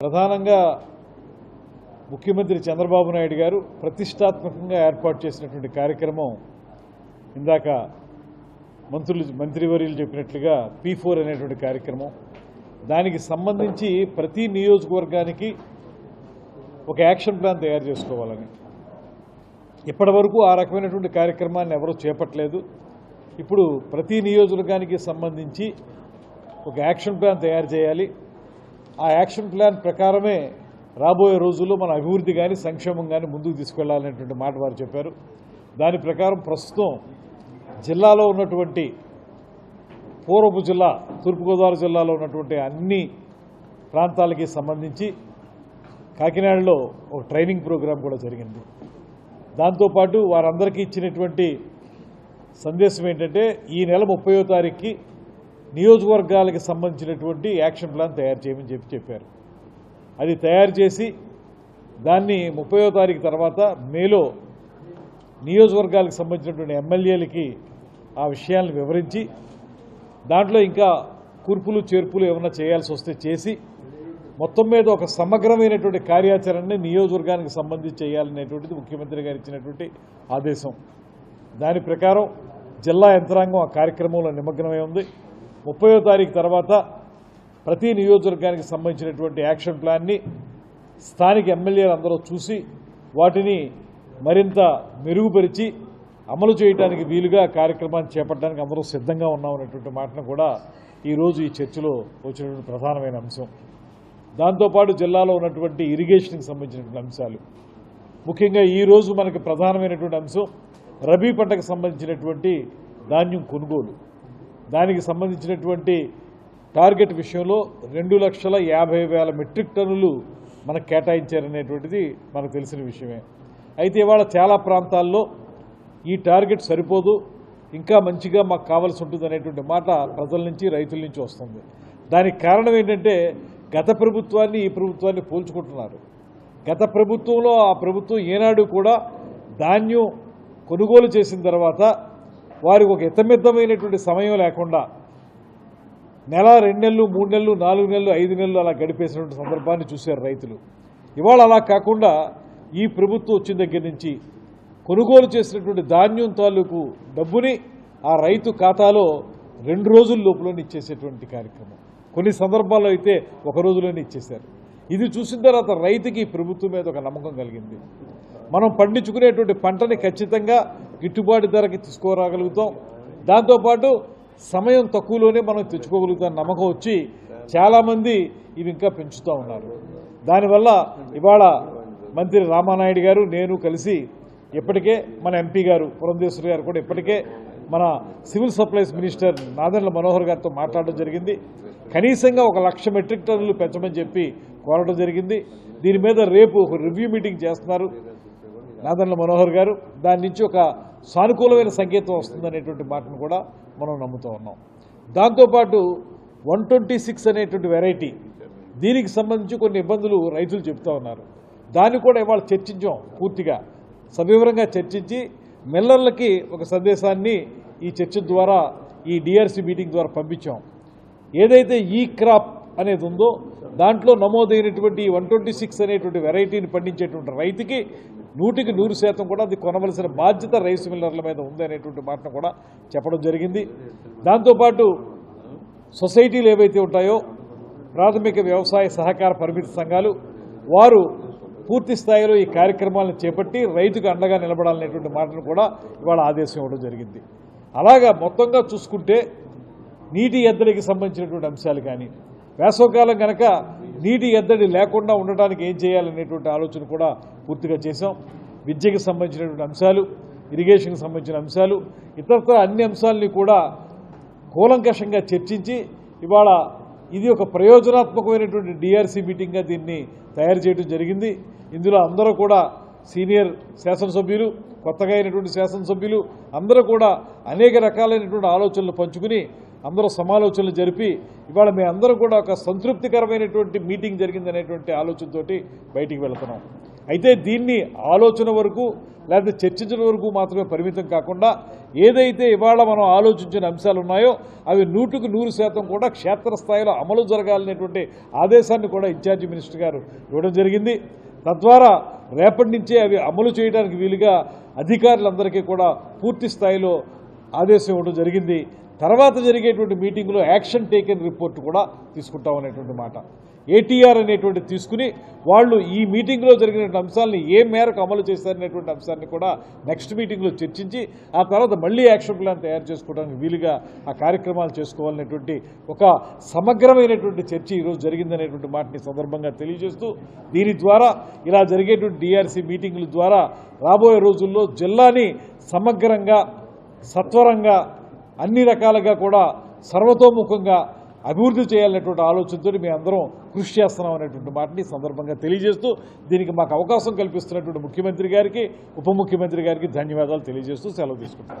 ప్రధానంగా ముఖ్యమంత్రి చంద్రబాబు నాయుడు గారు ప్రతిష్టాత్మకంగా ఏర్పాటు చేసినటువంటి కార్యక్రమం ఇందాక మంత్రులు మంత్రివర్యులు చెప్పినట్లుగా పీ ఫోర్ అనేటువంటి కార్యక్రమం. దానికి సంబంధించి ప్రతి నియోజకవర్గానికి ఒక యాక్షన్ ప్లాన్ తయారు చేసుకోవాలని. ఇప్పటి వరకు ఆ రకమైనటువంటి కార్యక్రమాన్ని ఎవరూ చేపట్టలేదు. ఇప్పుడు ప్రతి నియోజకవర్గానికి సంబంధించి ఒక యాక్షన్ ప్లాన్ తయారు చేయాలి. ఆ యాక్షన్ ప్లాన్ ప్రకారమే రాబోయే రోజుల్లో మన అభివృద్ధి కానీ సంక్షేమం కానీ ముందుకు తీసుకెళ్ళాలనేటువంటి మాట వారు చెప్పారు. దాని ప్రకారం ప్రస్తుతం జిల్లాలో ఉన్నటువంటి పూర్వపు జిల్లా తూర్పుగోదావరి జిల్లాలో ఉన్నటువంటి అన్ని ప్రాంతాలకి సంబంధించి కాకినాడలో ఒక ట్రైనింగ్ ప్రోగ్రాం కూడా జరిగింది. దాంతోపాటు వారందరికీ ఇచ్చినటువంటి సందేశం ఏంటంటే ఈ నెల ముప్పయో తారీఖుకి నియోజకవర్గాలకు సంబంధించినటువంటి యాక్షన్ ప్లాన్ తయారు చేయమని చెప్పి చెప్పారు. అది తయారు చేసి దాన్ని ముప్పయో తారీఖు తర్వాత మేలో నియోజకవర్గాలకు సంబంధించినటువంటి ఎమ్మెల్యేలకి ఆ విషయాలను వివరించి దాంట్లో ఇంకా కూర్పులు చేర్పులు ఏమైనా చేయాల్సి వస్తే చేసి మొత్తం మీద ఒక సమగ్రమైనటువంటి కార్యాచరణని నియోజకవర్గానికి సంబంధించి చేయాలనేటువంటిది ముఖ్యమంత్రి గారు ఇచ్చినటువంటి ఆదేశం. దాని ప్రకారం జిల్లా యంత్రాంగం ఆ కార్యక్రమంలో నిమగ్నమై ఉంది. ముప్పయో తారీఖు తర్వాత ప్రతి నియోజకవర్గానికి సంబంధించినటువంటి యాక్షన్ ప్లాన్ని స్థానిక ఎమ్మెల్యేలు అందరూ చూసి వాటిని మరింత మెరుగుపరిచి అమలు చేయడానికి వీలుగా కార్యక్రమాన్ని చేపట్టడానికి అందరూ సిద్ధంగా ఉన్నామనేటువంటి మాటను కూడా ఈరోజు ఈ చర్చలో వచ్చినటువంటి ప్రధానమైన అంశం. దాంతోపాటు జిల్లాలో ఉన్నటువంటి ఇరిగేషన్కి సంబంధించినటువంటి అంశాలు. ముఖ్యంగా ఈరోజు మనకి ప్రధానమైనటువంటి అంశం రబీ పంటకు సంబంధించినటువంటి ధాన్యం కొనుగోలు. దానికి సంబంధించినటువంటి టార్గెట్ విషయంలో రెండు లక్షల యాభై వేల మెట్రిక్ టన్నులు మనకు కేటాయించారనేటువంటిది మనకు తెలిసిన విషయమే. అయితే ఇవాళ చాలా ప్రాంతాల్లో ఈ టార్గెట్ సరిపోదు ఇంకా మంచిగా మాకు కావాల్సి ఉంటుంది అనేటువంటి మాట ప్రజల నుంచి రైతుల నుంచి వస్తుంది. దానికి కారణం ఏంటంటే గత ప్రభుత్వాన్ని ఈ ప్రభుత్వాన్ని పోల్చుకుంటున్నారు. గత ప్రభుత్వంలో ఆ ప్రభుత్వం ఏనాడు కూడా ధాన్యం కొనుగోలు చేసిన తర్వాత వారికి ఒక ఇతమిద్దమైనటువంటి సమయం లేకుండా నెల రెండు నెలలు మూడు నెలలు నాలుగు నెలలు ఐదు నెలలు అలా గడిపేసినటువంటి సందర్భాన్ని చూశారు రైతులు. ఇవాళ అలా కాకుండా ఈ ప్రభుత్వం వచ్చిన దగ్గర నుంచి కొనుగోలు చేసినటువంటి ధాన్యం తాలూకు డబ్బుని ఆ రైతు ఖాతాలో రెండు రోజుల లోపలనే ఇచ్చేసేటువంటి కార్యక్రమం. కొన్ని సందర్భాల్లో అయితే ఒక రోజులోనే ఇచ్చేశారు. ఇది చూసిన తర్వాత రైతుకి ప్రభుత్వం మీద ఒక నమ్మకం కలిగింది. మనం పండించుకునేటువంటి పంటని ఖచ్చితంగా గిట్టుబాటు ధరకి తీసుకురాగలుగుతాం. దాంతోపాటు సమయం తక్కువలోనే మనం తెచ్చుకోగలుగుతాం నమ్మకం వచ్చి చాలామంది ఇవి ఇంకా పెంచుతూ ఉన్నారు. దానివల్ల ఇవాళ మంత్రి రామానాయుడు గారు నేను కలిసి ఇప్పటికే మన ఎంపీ గారు పురంధేశ్వరి గారు కూడా ఇప్పటికే మన civil supplies minister Nadendla Manohar గారితో మాట్లాడడం జరిగింది. కనీసంగా ఒక లక్ష మెట్రిక్ టన్నులు పెంచమని చెప్పి కోరడం జరిగింది. దీని మీద రేపు ఒక రివ్యూ మీటింగ్ చేస్తున్నారు నాదెండ్ల మనోహర్ గారు. దాని నుంచి ఒక సానుకూలమైన సంకేతం వస్తుందనేటువంటి మాటను కూడా మనం నమ్ముతూ ఉన్నాం. దాంతోపాటు వన్ ట్వంటీ సిక్స్ అనేటువంటి వెరైటీ దీనికి సంబంధించి కొన్ని ఇబ్బందులు రైతులు చెప్తా ఉన్నారు. దాన్ని కూడా ఇవాళ చర్చించాం పూర్తిగా. సవివరంగా చర్చించి మిల్లర్లకి ఒక సందేశాన్ని ఈ చర్చ ద్వారా ఈ డిఆర్సీ మీటింగ్ ద్వారా పంపించాం. ఏదైతే ఈ క్రాప్ అనేది ఉందో దాంట్లో నమోదైనటువంటి వన్ ట్వంటీ సిక్స్ అనేటువంటి వెరైటీని పండించేటువంటి రైతుకి నూటికి నూరు శాతం కూడా అది కొనవలసిన బాధ్యత రైస్ మిల్లర్ల మీద ఉంది అనేటువంటి మాటను కూడా చెప్పడం జరిగింది. దాంతోపాటు సొసైటీలు ఏవైతే ఉంటాయో ప్రాథమిక వ్యవసాయ సహకార పరిమితి సంఘాలు వారు పూర్తి స్థాయిలో ఈ కార్యక్రమాలను చేపట్టి రైతుకు అండగా నిలబడాలనేటువంటి మాటను కూడా ఇవాళ ఆదేశం ఇవ్వడం జరిగింది. అలాగా మొత్తంగా చూసుకుంటే నీటి ఎద్దడికి సంబంధించినటువంటి అంశాలు కానీ వేసవకాలం కనుక నీటి ఎద్దడి లేకుండా ఉండటానికి ఏం చేయాలనేటువంటి ఆలోచన కూడా పూర్తిగా చేశాం. విద్యకి సంబంధించినటువంటి అంశాలు ఇరిగేషన్కి సంబంధించిన అంశాలు ఇతరతర అన్ని అంశాలని కూడా కూలంకషంగా చర్చించి ఇవాళ ఇది ఒక ప్రయోజనాత్మకమైనటువంటి డిఆర్సీ మీటింగ్గా దీన్ని తయారు చేయడం జరిగింది. ఇందులో అందరూ కూడా సీనియర్ శాసనసభ్యులు కొత్తగా అయినటువంటి శాసనసభ్యులు అందరూ కూడా అనేక రకాలైనటువంటి ఆలోచనలు పంచుకుని అందరూ సమాలోచనలు జరిపి ఇవాళ మీ అందరూ కూడా ఒక సంతృప్తికరమైనటువంటి మీటింగ్ జరిగిందనేటువంటి ఆలోచనతోటి బయటికి వెళ్తున్నాం. అయితే దీన్ని ఆలోచన వరకు లేకపోతే చర్చించడం వరకు మాత్రమే పరిమితం కాకుండా ఏదైతే ఇవాళ మనం ఆలోచించిన అంశాలు ఉన్నాయో అవి నూటుకు నూరు శాతం కూడా క్షేత్రస్థాయిలో అమలు జరగాలనేటువంటి ఆదేశాన్ని కూడా ఇన్ఛార్జి మినిస్టర్ గారు ఇవ్వడం జరిగింది. తద్వారా రేపటి నుంచే అవి అమలు చేయడానికి వీలుగా అధికారులందరికీ కూడా పూర్తి స్థాయిలో ఆదేశం ఇవ్వడం జరిగింది. తర్వాత జరిగేటువంటి మీటింగ్లో యాక్షన్ టేకెన్ రిపోర్ట్ కూడా తీసుకుంటాం అనేటువంటి మాట. ఏటీఆర్ అనేటువంటి తీసుకుని వాళ్ళు ఈ మీటింగ్లో జరిగినటువంటి అంశాలని ఏ మేరకు అమలు చేశారనేటువంటి అంశాన్ని కూడా నెక్స్ట్ మీటింగ్లో చర్చించి ఆ తర్వాత మళ్ళీ యాక్షన్ ప్లాన్ తయారు చేసుకోవడానికి వీలుగా ఆ కార్యక్రమాలు చేసుకోవాలనేటువంటి ఒక సమగ్రమైనటువంటి చర్చ ఈరోజు జరిగిందనేటువంటి మాటని సందర్భంగా తెలియజేస్తూ దీని ద్వారా ఇలా జరిగేటువంటి డిఆర్సీ మీటింగుల ద్వారా రాబోయే రోజుల్లో జిల్లాని సమగ్రంగా సత్వరంగా అన్ని రకాలుగా కూడా సర్వతోముఖంగా అభివృద్ధి చేయాలనేటువంటి ఆలోచనతో మేము అందరం కృషి చేస్తున్నాం అనేటువంటి మాటని సందర్భంగా తెలియజేస్తూ దీనికి మాకు అవకాశం కల్పిస్తున్నటువంటి ముఖ్యమంత్రి గారికి ఉప ముఖ్యమంత్రి గారికి ధన్యవాదాలు తెలియజేస్తూ సెలవు తీసుకుంటాం